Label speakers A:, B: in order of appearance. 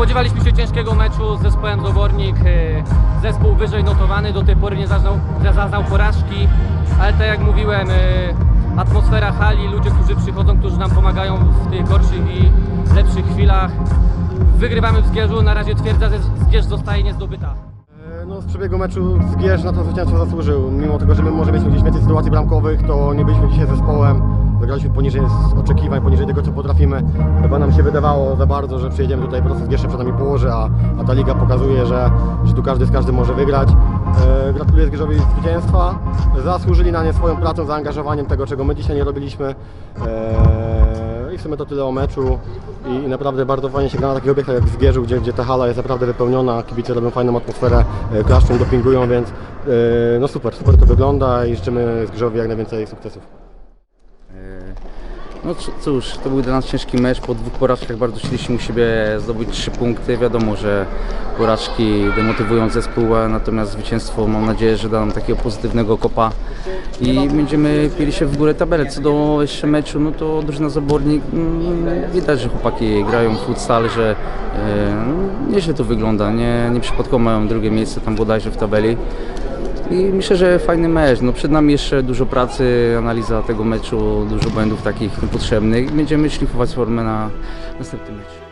A: Spodziewaliśmy się ciężkiego meczu z zespołem Zobornik. e, Zespół wyżej notowany, do tej pory nie zaznał, nie zaznał porażki, ale tak jak mówiłem, e, atmosfera hali, ludzie, którzy przychodzą, którzy nam pomagają w tych gorszych i lepszych chwilach. Wygrywamy w Zgierzu, na razie twierdza, że Zgierz zostaje niezdobyta.
B: E, No, z przebiegu meczu Zgierz na to zwycięstwo zasłużył. Mimo tego, że my może mieliśmy gdzieś więcej sytuacji bramkowych, to nie byliśmy dzisiaj zespołem. Zagraliśmy poniżej z oczekiwań, poniżej tego, co potrafimy. Chyba nam się wydawało za bardzo, że przyjedziemy tutaj po prostu Zgierz się przed nami położy, a, a ta liga pokazuje, że, że tu każdy z każdym może wygrać. E, gratuluję Zgierzowi zwycięstwa. Zasłużyli na nie swoją pracą, zaangażowaniem tego, czego my dzisiaj nie robiliśmy. E, I w sumie to tyle o meczu i, i naprawdę bardzo fajnie się gra na takich obiektach jak w Zgierzu, gdzie, gdzie ta hala jest naprawdę wypełniona, kibice robią fajną atmosferę, e, klaszczą, dopingują, więc e, no super, super to wygląda i życzymy Zgierzowi jak najwięcej sukcesów.
C: No cóż, to był dla nas ciężki mecz. Po dwóch porażkach bardzo chcieliśmy u siebie zdobyć trzy punkty. Wiadomo, że porażki demotywują zespół, natomiast zwycięstwo mam nadzieję, że da nam takiego pozytywnego kopa i będziemy pili się w górę tabelę. Co do jeszcze meczu, no to drużyna Zabornik, mm, widać, że chłopaki grają w futsal, że e, nieźle to wygląda. Nie, nie przypadkowo mają drugie miejsce tam bodajże w tabeli. I myślę, że fajny mecz. No przed nami jeszcze dużo pracy, analiza tego meczu, dużo błędów takich niepotrzebnych. Będziemy szlifować formę na następny mecz.